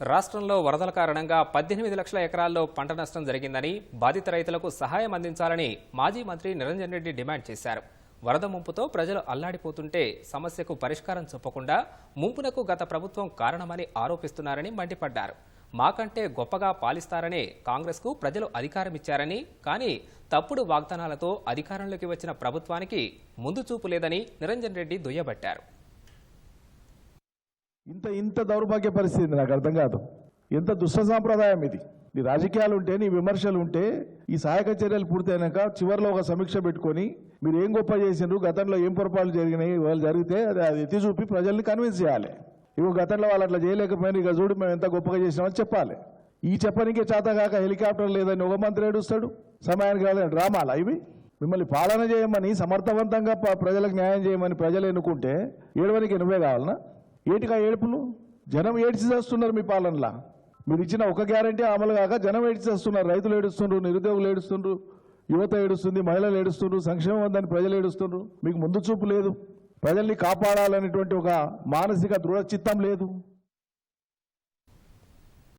రాష్ట్రంలో వరదల కారణంగా పద్దెనిమిది లక్షల ఎకరాల్లో పంట నష్టం జరిగిందని బాధిత రైతులకు సహాయం అందించాలని మాజీ మంత్రి నిరంజన్ రెడ్డి డిమాండ్ చేశారు. వరద ముంపుతో ప్రజలు అల్లాడిపోతుంటే సమస్యకు పరిష్కారం చెప్పకుండా ముంపునకు గత ప్రభుత్వం కారణమని ఆరోపిస్తున్నారని మండిపడ్డారు. మాకంటే గొప్పగా పాలిస్తారనే కాంగ్రెస్కు ప్రజలు అధికారమిచ్చారని కానీ తప్పుడు వాగ్దానాలతో అధికారంలోకి వచ్చిన ప్రభుత్వానికి ముందు చూపు లేదని నిరంజన్ రెడ్డి దుయ్యబట్టారు. ఇంత ఇంత దౌర్భాగ్య పరిస్థితి నాకు అర్థం కాదు. ఎంత దుష్ట సాంప్రదాయం ఇది. నీ రాజకీయాలు ఉంటే నీ విమర్శలు ఉంటే ఈ సహాయక చర్యలు పూర్తయినాక చివరిలో ఒక సమీక్ష పెట్టుకొని మీరు ఏం గొప్ప చేసిండ్రు గతంలో ఏం పొరపాట్లు జరిగినాయి వాళ్ళు జరిగితే అది అది ఎత్తి చూపి ప్రజల్ని కన్విన్స్ చేయాలి. ఇవి గతంలో వాళ్ళు అట్లా చేయలేకపోయినా ఇక చూడు మేము ఎంత గొప్పగా చేసినామని చెప్పాలి. ఈ చెప్పనికే చేతగాక హెలికాప్టర్ లేదని ఒక మంత్రి ఏడుస్తాడు. సమయానికి రాలేదని డ్రామాలా ఇవి మిమ్మల్ని పాలన చేయమని సమర్థవంతంగా ప్రజలకు న్యాయం చేయమని ప్రజలు ఎన్నుకుంటే ఏడవనికి ఎనభై కావాలనా? ఏటిగా ఏడుపులు? జనం ఏడ్చి చేస్తున్నారు మీ పాలనలా? మీరు ఇచ్చిన ఒక గ్యారంటీ అమలు కాక జనం ఏడ్చి చేస్తున్నారు. రైతులు ఏడుస్తుండ్రు నిరుద్యోగులు ఏడుస్తుండ్రు యువత ఏడుస్తుంది మహిళలు ఏడుస్తుండ్రు సంక్షేమం ఉందని ప్రజలు ఏడుస్తుండ్రు. మీకు ముందు చూపు లేదు. ప్రజల్ని కాపాడాలనేటువంటి ఒక మానసిక దృఢ చిత్తం లేదు.